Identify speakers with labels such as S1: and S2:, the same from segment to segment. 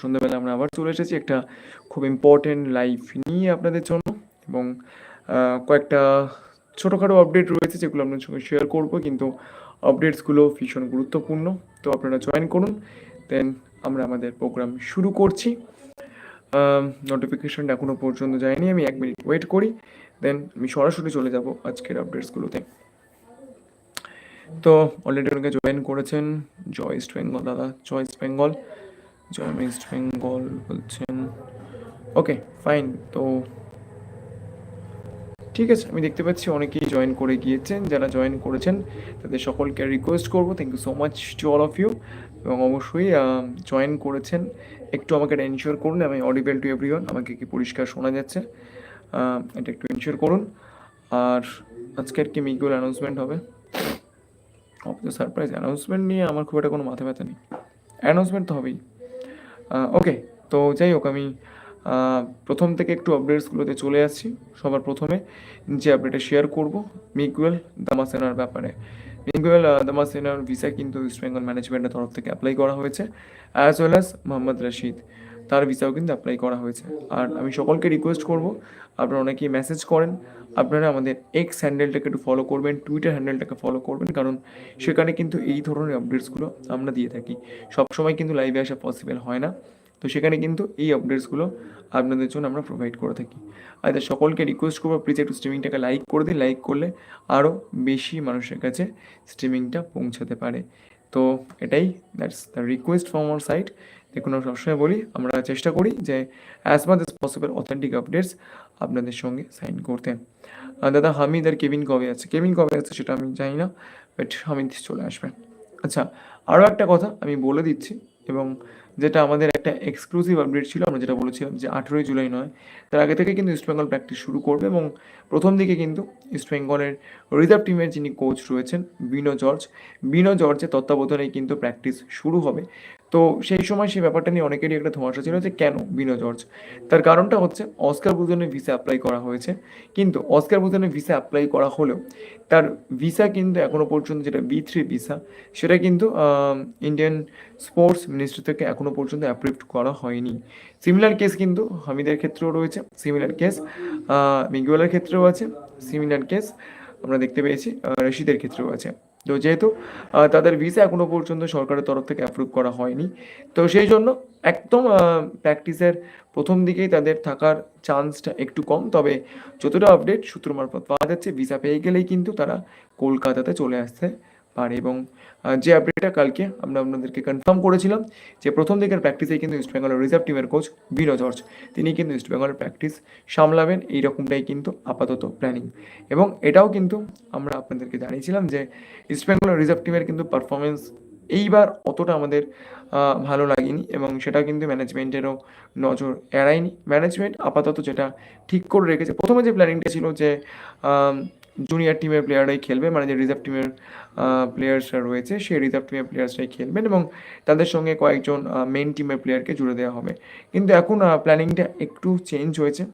S1: সন্ধ্যাবেলা আমরা আবার চলে এসেছি একটা খুব ইম্পর্টেন্ট লাইভ নিয়ে আপনাদের জন্য এবং কয়েকটা ছোটোখাটো আপডেট রয়েছে যেগুলো আপনাদের সঙ্গে শেয়ার করব, কিন্তু আপডেটসগুলো ভীষণ গুরুত্বপূর্ণ। তো আপনারা জয়েন করুন দেন আমরা আমাদের প্রোগ্রাম শুরু করছি। নোটিফিকেশনটা এখনও পর্যন্ত যায়নি, আমি এক মিনিট ওয়েট করি দেন আমি সরাসরি চলে যাব আজকের আপডেটসগুলোতে তো অলরেডি অনেকে জয়েন করেছেন জয় ইস্ট বেঙ্গল দাদা জয় ইস্ট বেঙ্গল জয় ইস্ট বেঙ্গল বলছেন। ওকে ফাইন তো ঠিক আছে, আমি দেখতে পাচ্ছি অনেকেই জয়েন করে গিয়েছেন, যারা জয়েন করেছেন, তাদের সকলকে রিকোয়েস্ট করব। Thank you so much to all of you এবং অবশ্যই জয়েন করেছেন। একটু আমাকে এটা এনশিওর করুন, আমি অডিবেল টু এভরিওয়ান আমাকে কি পরিষ্কার শোনা যাচ্ছে এটা একটু এনশিওর করুন। আর আজকের কি মিগুল অ্যানাউন্সমেন্ট হবে? অফ দ্য সারপ্রাইজ অ্যানাউন্সমেন্ট নিয়ে আমার খুব একটা কোনো মাথা ব্যথা নেই। অ্যানাউন্সমেন্ট তো হবেই। ওকে তো যাই হোক আমি প্রথম থেকে একটু আপডেটসগুলোতে চলে আসছি। সবার প্রথমে যে আপডেটটা শেয়ার করব মিগুয়েল দামাসেনার ব্যাপারে। মিগুয়েল দামাসেনার ভিসা কিন্তু ইস্ট বেঙ্গল ম্যানেজমেন্টের তরফ থেকে অ্যাপ্লাই করা হয়েছে as well as Mohammad Rashid তার ভিসাও কিন্তু অ্যাপ্লাই করা হয়েছে। আর আমি সকলকে রিকোয়েস্ট করব, আপনারা অনেকেই মেসেজ করেন আপনারা আমাদের এক্স হ্যান্ডেলটাকে একটু ফলো করবেন টুইটার হ্যান্ডেলটাকে ফলো করবেন, কারণ সেখানে কিন্তু এই ধরনের আপডেটসগুলো আমরা দিয়ে থাকি। সবসময় কিন্তু লাইভে আসা পসিবল হয় না, তো সেখানে কিন্তু এই আপডেটসগুলো আপনাদের জন্য আমরা প্রোভাইড করে থাকি। আর সকলকে রিকোয়েস্ট করব প্লিজ একটু স্ট্রিমিংটাকে লাইক করে দিন লাইক করলে আরও বেশি মানুষের কাছে স্ট্রিমিংটা পৌঁছাতে পারে। তো এটাই that's the request from our side দেখুন আমরা সবসময় বলি, আমরা চেষ্টা করি যে as much as possible authentic updates আপনাদের সঙ্গে সাইন করতে। আর দাদা হামিদ আর কেবিন কবে আছে? কেবিন কবে আছে সেটা আমি জানি না বাট হামিদ চলে আসবে। আচ্ছা আরও একটা কথা আমি বলে দিচ্ছি, এবং যেটা আমাদের একটা এক্সক্লুসিভ আপডেট ছিল, আমরা যেটা বলেছিলাম যে আঠেরোই জুলাই নয়, তার আগে থেকে কিন্তু ইস্টবেঙ্গল প্র্যাকটিস শুরু করবে, এবং প্রথম দিকে কিন্তু ইস্টবেঙ্গলের রিজার্ভ টিমের যিনি কোচ রয়েছেন, বিনো জর্জ, বিনো জর্জের তত্ত্বাবধানেই কিন্তু প্র্যাকটিস শুরু হবে। তো সেই সময় সেই ব্যাপারটা নিয়ে অনেকেরই একটা ধোঁয়াশা ছিল যে কেন বিনো জর্জ? তার কারণটা হচ্ছে অস্কার বুজনের ভিসা অ্যাপ্লাই করা হয়েছে। কিন্তু অস্কার বুজনের ভিসা অ্যাপ্লাই করা হলেও তার ভিসা কিন্তু এখনও পর্যন্ত যেটা বি থ্রি ভিসা, সেটা কিন্তু ইন্ডিয়ান স্পোর্টস মিনিস্ট্রি থেকে এখনও পর্যন্ত অ্যাপ্রুভ করা হয়নি। সিমিলার কেস কিন্তু হামিদের ক্ষেত্রেও রয়েছে সিমিলার কেস মিগুয়েলের ক্ষেত্রেও আছে সিমিলার কেস আমরা দেখতে পেয়েছি রশিদের ক্ষেত্রেও আছে। তো যেহেতু তাদের ভিসা এখনও পর্যন্ত সরকারের তরফ থেকে অ্যাপ্রুভ করা হয়নি। তো সেই জন্য একদম প্র্যাকটিসের প্রথম দিকেই তাদের থাকার চান্সটা একটু কম। তবে যতটা আপডেট সূত্র মারফত পাওয়া যাচ্ছে ভিসা পেয়ে গেলেই কিন্তু তারা কলকাতাতে চলে আসতে পারে এবং যে আপডেটটা কালকে আমরা আপনাদেরকে কনফার্ম করেছিলাম, যে প্রথম দিকের প্র্যাকটিসে কিন্তু ইস্ট বেঙ্গলের রিজার্ভ টিমের কোচ বিনো জর্জ তিনি কিন্তু ইস্ট বেঙ্গলের প্র্যাকটিস সামলাবেন এই রকমটাই কিন্তু আপাতত প্ল্যানিং এবং এটাও কিন্তু আমরা আপনাদেরকে জানিয়েছিলাম যে ইস্ট বেঙ্গলের রিজার্ভ টিমের কিন্তু পারফরমেন্স এইবার অতটা আমাদের ভালো লাগেনি এবং সেটা কিন্তু ম্যানেজমেন্টেরও নজর এড়ায়নি। ম্যানেজমেন্ট আপাতত যেটা ঠিক করে রেখেছে, প্রথমে যে প্ল্যানিংটা ছিল যে জুনিয়র টিমের প্লেয়াররাই খেলবে মানে যে রিজার্ভ টিমের প্লেয়ার্সরা রয়েছে, সেই রিজার্ভ টিমের প্লেয়ার্সরাই খেলবেন এবং তাদের সঙ্গে কয়েকজন মেন টিমের প্লেয়ারকে জুড়ে দেওয়া হবে। কিন্তু এখন প্ল্যানিংটা একটু চেঞ্জ হয়েছে।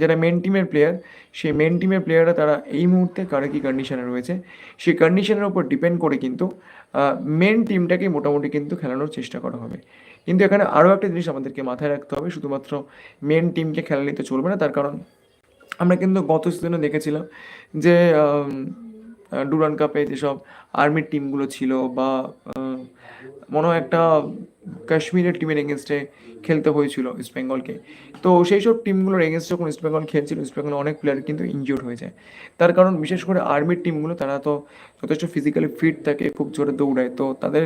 S1: যারা মেন টিমের প্লেয়ার সেই মেন টিমের প্লেয়াররা তারা এই মুহূর্তে কারে কী কন্ডিশনে রয়েছে, সেই কন্ডিশনের উপর ডিপেন্ড করে কিন্তু মেন টিমটাকে মোটামুটি কিন্তু খেলানোর চেষ্টা করা হবে। কিন্তু এখানে আরও একটা জিনিস আমাদেরকে মাথায় রাখতে হবে, শুধুমাত্র মেন টিমকে খেলালে তো চলবে না, তার কারণ আমরা কিন্তু গত সিজনে দেখেছিলাম যে ডুরান কাপে যেসব আর্মির টিমগুলো ছিল বা মনে হয় একটা কাশ্মীরের টিমের এগেনস্টে খেলতে হয়েছিল ইস্ট বেঙ্গলকে তো সেই সব টিমগুলোর এগেনস্ট যখন ইস্ট বেঙ্গল খেলছিল ইস্ট বেঙ্গল অনেক প্লেয়ার কিন্তু ইনজিওর্ড হয়ে যায় তার কারণ বিশেষ করে আর্মির টিমগুলো তারা তো যথেষ্ট ফিজিক্যালি ফিট থাকে, খুব জোরে দৌড়ায়। তো তাদের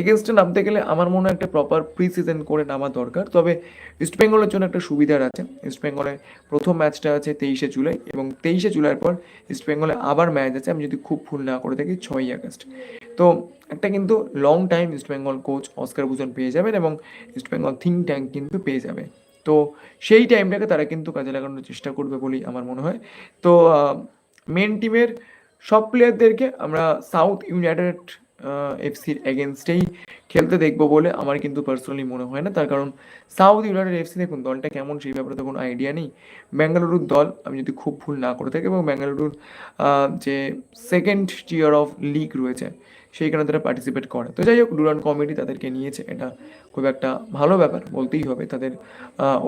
S1: এগেনস্টে নামতে গেলে আমার মনে হয় একটা প্রপার প্রি সিজন করে নামা দরকার। তবে ইস্ট বেঙ্গলের জন্য একটা সুবিধার আছে। ইস্ট বেঙ্গলের প্রথম ম্যাচটা আছে তেইশে জুলাই এবং তেইশে জুলাইয়ের পর ইস্ট বেঙ্গলে আবার ম্যাচ আছে। আমি যদি খুব ভুল না করে থাকি, ছয়ই আগস্ট। তো একটা কিন্তু long time East Bengal coach Oscar ভূষণ পেয়ে যাবেন এবং ইস্ট বেঙ্গল থিঙ্ক ট্যাঙ্ক কিন্তু পেয়ে যাবে। তো সেই টাইমটাকে তারা কিন্তু কাজে লাগানোর চেষ্টা করবে বলেই আমার মনে হয়। তো মেন টিমের সব প্লেয়ারদেরকে আমরা সাউথ ইউনাইটেড এফসির এগেনস্টেই খেলতে দেখব বলে আমার কিন্তু পার্সোনালি মনে হয় না। তার কারণ সাউথ ইউনাইটেড এফসি দেখুন, দলটা কেমন সেই ব্যাপারে তো কোনো আইডিয়া নেই। বেঙ্গালুরুর দল, আমি যদি খুব ভুল না করে থাকি, এবং বেঙ্গালুরুর যে সেকেন্ড টিয়ার অফ লিগ রয়েছে সেইখানে তারা পার্টিসিপেট করে। তো যাই হোক ডুরান কমিটি তাদেরকে নিয়েছে। এটা খুব একটা ভালো ব্যাপার, বলতেই হবে। তাদের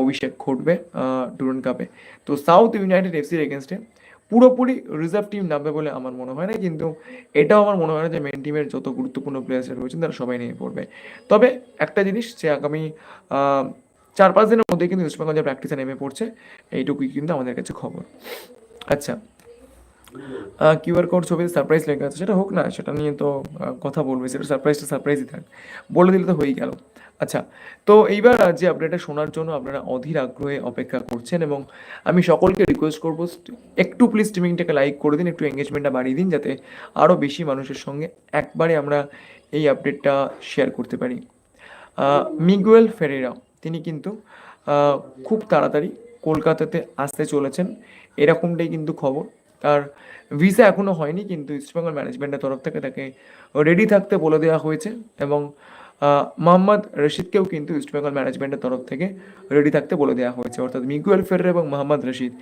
S1: অভিষেক ঘটবে ডুরান কাপে তো সাউথ ইউনাইটেড এফসির এগেনস্টে পুরোপুরি রিজার্ভ টিম নামবে বলে আমার মনে হয় না, কিন্তু এটাও আমার মনে হয় না যে মেন টিমের যত গুরুত্বপূর্ণ প্লেয়ার্সরা রয়েছেন, তারা সবাই নিয়ে পড়বে। তবে একটা জিনিস যে আগামী চার পাঁচ দিনের মধ্যে কিন্তু ইস্টবেঙ্গল যে প্র্যাকটিসে নেমে পড়ছে, এইটুকুই কিন্তু আমাদের কাছে খবর। আচ্ছা কিউআর কোড ছবিতে সারপ্রাইজ লেখা আছে। সেটা হোক না, সেটা নিয়ে তো কথা বলবে, সেটা সারপ্রাইজটা সারপ্রাইজই থাক। বলে দিলে তো হয়েই গেল। আচ্ছা তো এইবার যে আপডেটটা শোনার জন্য আপনারা অধীর আগ্রহে অপেক্ষা করছেন এবং আমি সকলকে রিকোয়েস্ট করব একটু প্লিজ স্ট্রিমিংটাকে লাইক করে দিন, একটু এঙ্গেজমেন্টটা বাড়িয়ে দিন, যাতে আরও বেশি মানুষের সঙ্গে একবারে আমরা এই আপডেটটা শেয়ার করতে পারি। মিগুয়েল ফেরেরা, তিনি কিন্তু খুব তাড়াতাড়ি কলকাতাতে আসতে চলেছেন। এরকমটাই কিন্তু খবর। তার ভিসা এখনও হয়নি, কিন্তু ইস্টবেঙ্গল ম্যানেজমেন্টের তরফ থেকে তাকে রেডি থাকতে বলে দেওয়া হয়েছে এবং মোহাম্মদ রশিদকেও কিন্তু ইস্টবেঙ্গল ম্যানেজমেন্টের তরফ থেকে রেডি থাকতে বলে দেওয়া হয়েছে। অর্থাৎ মিগুয়েল ফেরের এবং মোহাম্মদ রশিদ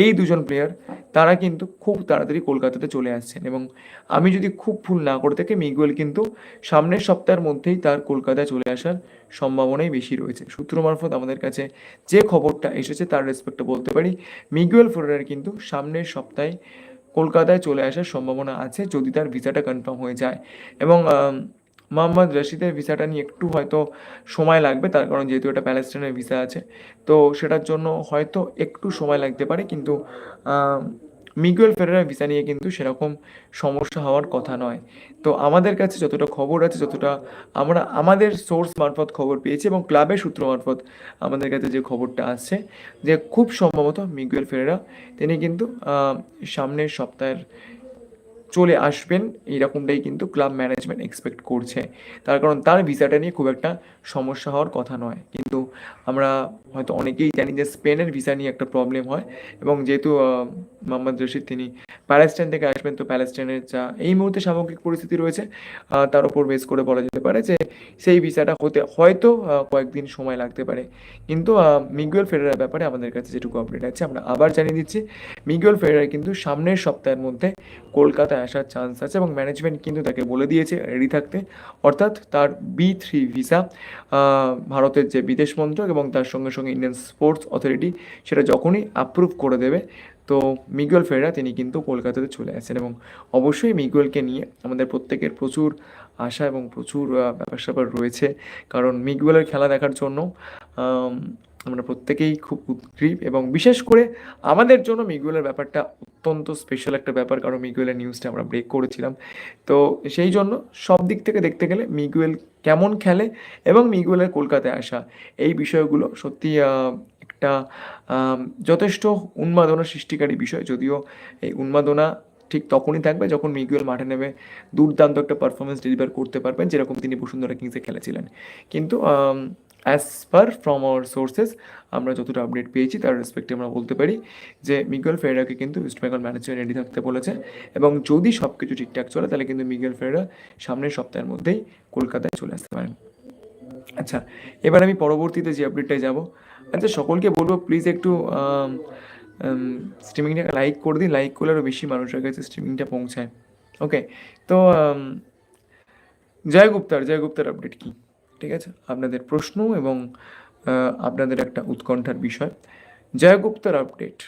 S1: এই দুজন প্লেয়ার তারা কিন্তু খুব তাড়াতাড়ি কলকাতাতে চলে আসছেন এবং আমি যদি খুব ভুল না করে থাকি, মিগুয়েল কিন্তু সামনের সপ্তাহের মধ্যেই তার কলকাতায় চলে আসার সম্ভাবনাই বেশি রয়েছে। সূত্র মারফত আমাদের কাছে যে খবরটা এসেছে তার রেসপেক্টে বলতে পারি, মিগুয়েল ফেরারের কিন্তু সামনের সপ্তাহে কলকাতায় চলে আসার সম্ভাবনা আছে যদি তার ভিসাটা কনফার্ম হয়ে যায়। এবং মোহাম্মদ রশিদের ভিসাটা নিয়ে একটু হয়তো সময় লাগবে, তার কারণ যেহেতু এটা প্যালেস্টাইনের ভিসা আছে। তো সেটার জন্য হয়তো একটু সময় লাগতে পারে, কিন্তু মিগুয়েল ফেরারের ভিসা নিয়ে কিন্তু সেরকম সমস্যা হওয়ার কথা নয়। তো আমাদের কাছে যতটা খবর আছে, যতটা আমরা, আমাদের সোর্স মারফত খবর পেয়েছি এবং ক্লাবের সূত্র মারফত আমাদের কাছে যে খবরটা আসছে, যে খুব সম্ভবত মিগুয়েল ফেরেরা, তিনি কিন্তু সামনের সপ্তাহের চলে আসবেন, এইরকমটাই কিন্তু ক্লাব ম্যানেজমেন্ট এক্সপেক্ট করছে। তার কারণ তার ভিসাটা নিয়ে খুব একটা সমস্যা হওয়ার কথা নয়। কিন্তু আমরা হয়তো অনেকেই জানি যে স্পেনের ভিসা নিয়ে একটা প্রবলেম হয় এবং যেহেতু মোহাম্মদ রশিদ, তিনি প্যালেস্টাইন থেকে আসবেন। তো প্যালেস্টাইনের যা এই মুহূর্তে সামগ্রিক পরিস্থিতি রয়েছে তার উপর বেস করে বলা যেতে পারে যে সেই ভিসাটা হতে, হয়তো কয়েকদিন সময় লাগতে পারে। কিন্তু মিগুয়েল ফেরারের ব্যাপারে আমাদের কাছে যেটুকু আপডেট আছে, আমরা আবার জানিয়ে দিচ্ছি, মিগুয়েল ফেরার কিন্তু সামনের সপ্তাহের মধ্যে কলকাতায় আসার চান্স আছে এবং ম্যানেজমেন্ট কিন্তু তাকে বলে দিয়েছে রেডি থাকতে। অর্থাৎ তার বি থ্রি ভিসা ভারতের যে বিদেশ মন্ত্রক এবং তার সঙ্গে সঙ্গে ইন্ডিয়ান স্পোর্টস অথরিটি সেটা যখনই অ্যাপ্রুভ করে দেবে তো মিগুয়েল ফেরা তিনি কিন্তু কলকাতাতে চলে আসেন এবং অবশ্যই মিগুয়েলকে নিয়ে আমাদের প্রত্যেকের প্রচুর আশা এবং প্রচুর ব্যাপার স্যাপার রয়েছে। কারণ মিগুয়েলের খেলা দেখার জন্য আমরা প্রত্যেকেই খুব উদ্গ্রীব এবং বিশেষ করে আমাদের জন্য মিগুয়েলের ব্যাপারটা অত্যন্ত স্পেশাল একটা ব্যাপার। কারণ মিগুয়েলের নিউজটা আমরা ব্রেক করেছিলাম। তো সেই জন্য সব দিক থেকে দেখতে গেলে মিগুয়েল কেমন খেলে এবং মিগুয়েলের কলকাতায় আসা, এই বিষয়গুলো সত্যি একটা যথেষ্ট উন্মাদনা সৃষ্টিকারী বিষয়। যদিও এই উন্মাদনা ঠিক তখনই থাকবে যখন মিগুয়েল মাঠে নেমে দুর্দান্ত একটা পারফরমেন্স ডেলিভার করতে পারবেন, যেরকম তিনি বসুন্ধরা কিংসে খেলেছিলেন। কিন্তু as per from our sources আমরা যতটা আপডেট পেয়েছি তার রেসপেক্টে আমরা বলতে পারি যে মিগুয়েল ফেরাকে কিন্তু ইস্ট বেঙ্গল ম্যানেজমেন্ট রেডি থাকতে বলেছে এবং যদি সব কিছু ঠিকঠাক চলে, তাহলে কিন্তু মিগুয়েল ফেরা সামনের সপ্তাহের মধ্যেই কলকাতায় চলে আসতে পারেন। আচ্ছা এবার আমি পরবর্তীতে যে আপডেটটায় যাব আচ্ছা সকলকে বলব প্লিজ একটু স্ট্রিমিংটাকে লাইক করে দিন লাইক করলে আরও বেশি মানুষের কাছে স্ট্রিমিংটা পৌঁছায়। ওকে তো জয় গুপ্তার জয় গুপ্তার আপডেট কি? ঠিক আছে? আপনাদের প্রশ্ন এবং আপনাদের একটা উৎকণ্ঠার বিষয়। জয় গুপ্তার আপডেট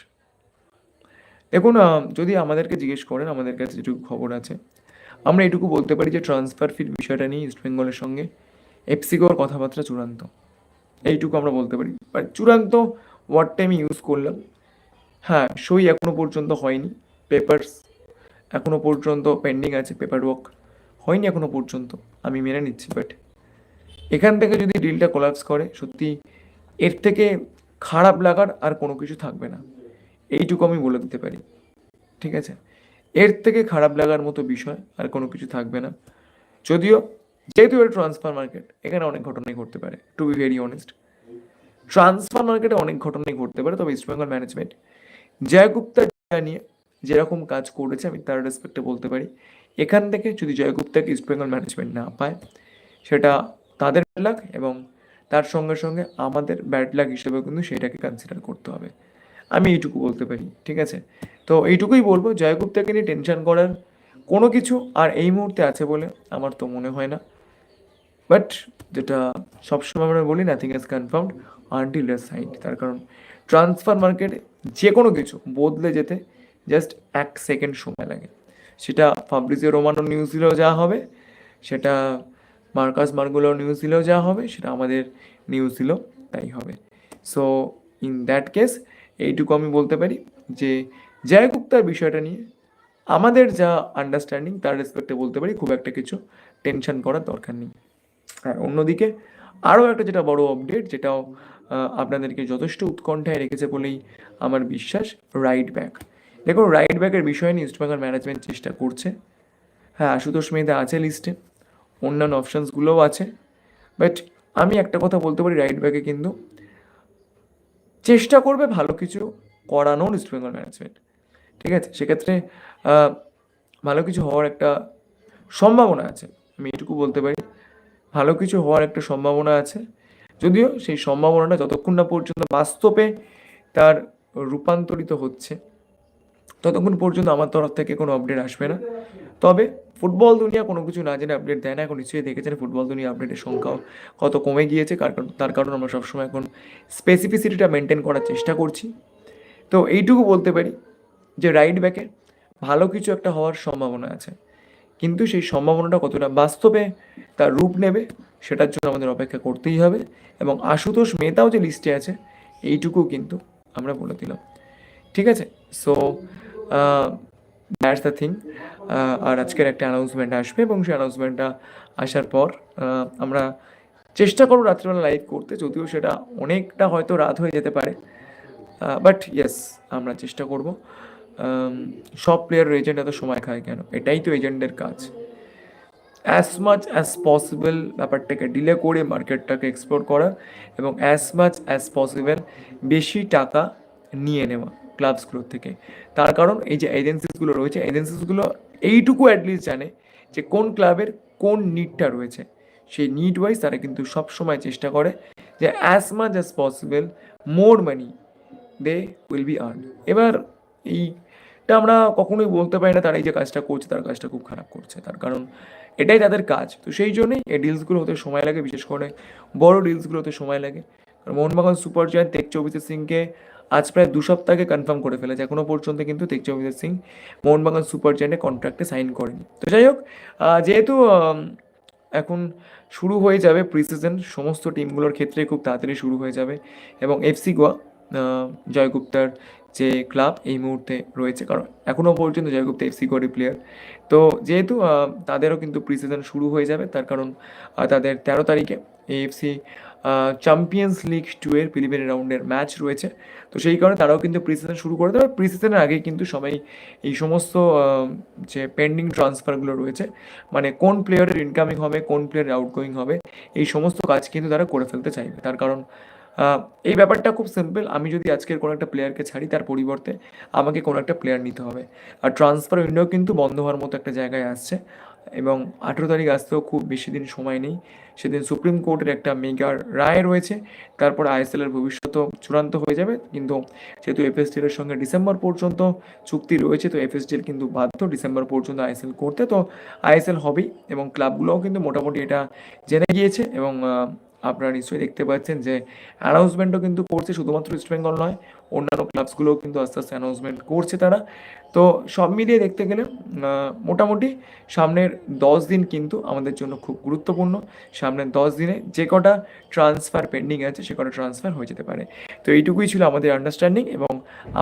S1: দেখুন যদি আমাদেরকে জিজ্ঞেস করেন, আমাদের কাছে যেটুকু খবর আছে, আমরা এটুকু বলতে পারি যে ট্রান্সফার ফির বিষয়টা নিয়ে ইস্টবেঙ্গলের সঙ্গে এফসিগোর কথাবার্তা চূড়ান্ত। এইটুকু আমরা বলতে পারি। বাট চূড়ান্ত ওয়ার্ডটা আমি ইউজ করলাম। হ্যাঁ সই এখনও পর্যন্ত হয়নি। পেপারস এখনও পর্যন্ত পেন্ডিং আছে পেপার ওয়ার্ক হয়নি এখনও পর্যন্ত। আমি মেনে নিচ্ছি বাট এখান থেকে যদি ডিলটা কোলাপস করে, সত্যি এর থেকে খারাপ লাগার আর কোনো কিছু থাকবে না। এইটুকু আমি বলে দিতে পারি। ঠিক আছে? এর থেকে খারাপ লাগার মতো বিষয় আর কোনো কিছু থাকবে না। যদিও যেহেতু এটা ট্রান্সফার মার্কেট এখানে অনেক ঘটনাই ঘটতে পারে। To be very honest transfer মার্কেটে অনেক ঘটনাই ঘটতে পারে, তবে ইস্টবেঙ্গল ম্যানেজমেন্ট জয়গুপ্তা নিয়ে যেরকম কাজ করেছে, আমি তার রেসপেক্টে বলতে পারি। এখান থেকে যদি জয়গুপ্তাকে ইস্টবেঙ্গল ম্যানেজমেন্ট না পায়, সেটা তাদের লাক এবং তার সঙ্গে সঙ্গে আমাদের ব্যাড লাক হিসেবে কিন্তু সেটাকে কনসিডার করতে হবে। আমি এইটুকু বলতে পারি, ঠিক আছে? তো এইটুকুই বলব, জয়গুপ্তাকে নিয়ে টেনশন করার কোনো কিছু আর এই মুহূর্তে আছে বলে আমার তো মনে হয় না। বাট যেটা সবসময় আমরা বলি nothing is confirmed until is signed তার কারণ ট্রান্সফার মার্কেটে যে কোনো কিছু বদলে যেতে জাস্ট এক সেকেন্ড সময় লাগে। সেটা ফাব্রিজিও রোমানো নিউজ দিলেও যা হবে, সেটা মার্কাস মার্গুলো নিউজ দিলেও যা হবে, সেটা আমাদের নিউজ দিলেও তাই হবে। সো ইন দ্যাট কেস এইটুকু আমি বলতে পারি যে জয় গুপ্তার বিষয়টা নিয়ে আমাদের যা আন্ডারস্ট্যান্ডিং তার রেসপেক্টে বলতে পারি, খুব একটা কিছু টেনশন করার দরকার নেই। আর অন্যদিকে আরও একটা যেটা বড় আপডেট যেটাও আপনাদেরকে যথেষ্ট উৎকণ্ঠায় রেখেছে বলেই আমার বিশ্বাস রাইট ব্যাক দেখুন রাইট ব্যাকের বিষয়ে নিয়ে ইস্টবেঙ্গল ম্যানেজমেন্ট চেষ্টা করছে। হ্যাঁ আশুতোষ মেহতা আছে লিস্টে অন্যান্য অপশানসগুলোও আছে। বাট আমি একটা কথা বলতে পারি রাইট ব্যাকে কিন্তু চেষ্টা করবে ভালো কিছু করানোর ইস্টবেঙ্গল ম্যানেজমেন্ট ঠিক আছে? সেক্ষেত্রে ভালো কিছু হওয়ার একটা সম্ভাবনা আছে। আমি এটুকু বলতে পারি। ভালো কিছু হওয়ার একটা সম্ভাবনা আছে। যদিও সেই সম্ভাবনাটা যতক্ষণ না পর্যন্ত বাস্তবে তার রূপান্তরিত হচ্ছে, ততক্ষণ পর্যন্ত আমার তরফ থেকে কোনো আপডেট আসবে না। তবে ফুটবল দুনিয়া কোনো কিছু না জেনে আপডেট দেয় না। এখন নিশ্চয়ই দেখেছেন ফুটবল দুনিয়া আপডেটের সংখ্যাও কত কমে গিয়েছে। কারণ, তার কারণ আমরা সবসময় এখন স্পেসিফিসিটিটা মেনটেন করার চেষ্টা করছি। তো এইটুকু বলতে পারি যে রাইট ব্যাকে ভালো কিছু একটা হওয়ার সম্ভাবনা আছে। কিন্তু সেই সম্ভাবনাটা কতটা বাস্তবে, তার রূপ নেবে, সেটার জন্য আমাদের অপেক্ষা করতেই হবে এবং আশুতোষ মেহতাও যে লিস্টে আছে এইটুকু কিন্তু আমরা বলে দিলাম। ঠিক আছে? সো দ্যাটস দ্য থিং আর আজকের একটা অ্যানাউন্সমেন্ট আসবে এবং সেই অ্যানাউন্সমেন্টটা আসার পর আমরা চেষ্টা করব রাত্রিবেলা লাইভ করতে, যদিও সেটা অনেকটা হয়তো রাত হয়ে যেতে পারে। বাট ইয়েস আমরা চেষ্টা করব। সব প্লেয়ার এজেন্ট এত সময় খায় কেন? এটাই তো এজেন্টের কাজ। অ্যাজ মাচ অ্যাজ পসিবল ব্যাপারটাকে ডিলে করে মার্কেটটাকে এক্সপ্লোর করা এবং অ্যাজ মাচ অ্যাজ পসিবল বেশি টাকা নিয়ে নেওয়া ক্লাবসগুলোর থেকে। তার কারণ এই যে এজেন্সিসগুলো রয়েছে এজেন্সিসগুলো এইটুকু অ্যাটলিস্ট জানে যে কোন ক্লাবের কোন নিডটা রয়েছে। সেই নিড ওয়াইজ তারা কিন্তু সব সময় চেষ্টা করে যে as much as possible more money they will be earn এবার এইটা আমরা কখনোই বলতে পারি না তারা এই যে কাজটা করছে, তার কাজটা খুব খারাপ করছে। তার কারণ এটাই তাদের কাজ। তো সেই জন্যই এই ডিলসগুলো হতে সময় লাগে, বিশেষ করে বড় ডিলসগুলো হতে সময় লাগে। কারণ মোহনবাগান সুপার জয়েন্ট তেক চৌবিশের সিংকে আজ প্রায় দু সপ্তাহে কনফার্ম করে ফেলেছে। এখনও পর্যন্ত কিন্তু তেক চৌবিশের সিং মোহনবাগান সুপার জয়েন্টে কন্ট্রাক্টে সাইন করেনি। তো যাই হোক যেহেতু এখন শুরু হয়ে যাবে প্রিসিজন সমস্ত টিমগুলোর ক্ষেত্রে খুব তাড়াতাড়ি শুরু হয়ে যাবে। এবং এফসি গোয়া জয়গুপ্তার যে ক্লাব এই মুহূর্তে রয়েছে। কারণ এখনও পর্যন্ত জয়গুপ্তা এফসি গোয়ারই প্লেয়ার তো যেহেতু তাদেরও কিন্তু প্রিসিজন শুরু হয়ে যাবে, তার কারণ তাদের তেরো তারিখে এএফসি চ্যাম্পিয়ন্স লিগ টু এর প্রিলিমিনারি রাউন্ডের ম্যাচ রয়েছে। তো সেই কারণে তারাও কিন্তু প্রিসিজন শুরু করে দেবে। প্রিসিজনের আগেই কিন্তু সবাই এই সমস্ত যে পেন্ডিং ট্রান্সফারগুলো রয়েছে মানে কোন প্লেয়ারের ইনকামিং হবে, কোন প্লেয়ারের আউটগোয়িং হবে, এই সমস্ত কাজ কিন্তু তারা করে ফেলতে চাইবে। তার কারণ এই ব্যাপারটা খুব সিম্পল আমি যদি আজকের কোনো একটা প্লেয়ারকে ছাড়ি, তার পরিবর্তে আমাকে কোনো একটা প্লেয়ার নিতে হবে। আর ট্রান্সফার উইন্ডো কিন্তু বন্ধ হওয়ার মতো একটা জায়গায় আসছে। এবং আঠেরো তারিখ আসতেও খুব বেশি দিন সময় নেই। সেদিন সুপ্রিম কোর্টের একটা মেগার রায় রয়েছে। তারপর আইএসএলের ভবিষ্যৎও চূড়ান্ত হয়ে যাবে। কিন্তু যেহেতু এফএসডিএল এর সঙ্গে ডিসেম্বর পর্যন্ত চুক্তি রয়েছে, তো এফএসডিএল কিন্তু বাধ্য ডিসেম্বর পর্যন্ত আইএসএল করতে। তো আইএসএল হবেই এবং ক্লাবগুলোও কিন্তু মোটামুটি এটা জেনে গিয়েছে। এবং আপনারা নিশ্চয়ই দেখতে পাচ্ছেন যে অ্যানাউন্সমেন্টও কিন্তু করছে শুধুমাত্র ইস্ট বেঙ্গল নয় অন্যান্য ক্লাবসগুলোও কিন্তু আস্তে আস্তে অ্যানাউন্সমেন্ট করছে তারা। তো সব মিলিয়ে দেখতে গেলে মোটামুটি সামনের দশ দিন কিন্তু আমাদের জন্য খুব গুরুত্বপূর্ণ। সামনের দশ দিনে যে কটা ট্রান্সফার পেন্ডিং আছে, সে কটা ট্রান্সফার হয়ে যেতে পারে। তো এইটুকুই ছিল আমাদের আন্ডারস্ট্যান্ডিং এবং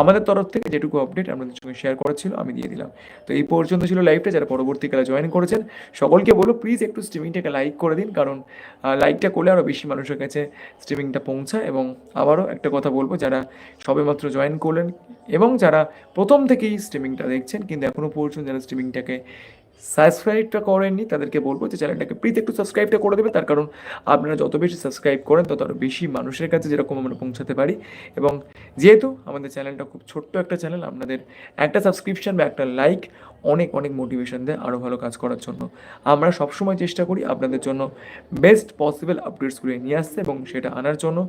S1: আমাদের তরফ থেকে যেটুকু আপডেট আপনাদের সঙ্গে শেয়ার করার ছিল, আমি দিয়ে দিলাম। তো এই পর্যন্ত ছিল লাইভটা যারা পরবর্তীকালে জয়েন করেছেন, সকলকে বলো প্লিজ একটু স্ট্রিমিংটাকে লাইক করে দিন, কারণ লাইকটা করলে আরও বেশি মানুষের কাছে স্ট্রিমিংটা পৌঁছায় এবং আবারও একটা কথা বলব, যারা সবেমাত্র জয়েন করলেন এবং যারা প্রথম থেকেই স্ট্রিমিংটা দেখছেন, কিন্তু এখনও পর্যন্ত যারা স্ট্রিমিংটাকে সাবস্ক্রাইবটা করেননি, তাদেরকে বলব যে চ্যানেলটাকে প্লিজ একটু সাবস্ক্রাইবটা করে দেবে। তার কারণ আপনারা যত বেশি সাবস্ক্রাইব করেন, তত আরও বেশি মানুষের কাছে যেরকম আমরা পৌঁছাতে পারি। এবং যেহেতু আমাদের চ্যানেলটা খুব ছোট্ট একটা চ্যানেল আপনাদের একটা সাবস্ক্রিপশন বা একটা লাইক অনেক অনেক মোটিভেশন দেয় আরও ভালো কাজ করার জন্য। আমরা সবসময় চেষ্টা করি আপনাদের জন্য বেস্ট পসিবল আপডেটসগুলো নিয়ে আসতে এবং সেটা আনার জন্য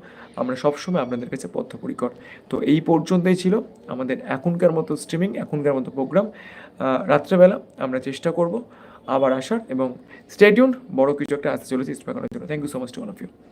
S1: আমরা সবসময় আপনাদের কাছে বদ্ধপরিকর তো এই পর্যন্তই ছিল আমাদের এখনকার মতো স্ট্রিমিং এখনকার মতো প্রোগ্রাম রাত্রেবেলা আমরা চেষ্টা করব আবার আসার এবং স্টেডিউন বড় কিছু একটা আসতে চলেছে ইস্ট জন্য। Thank you so much to all of you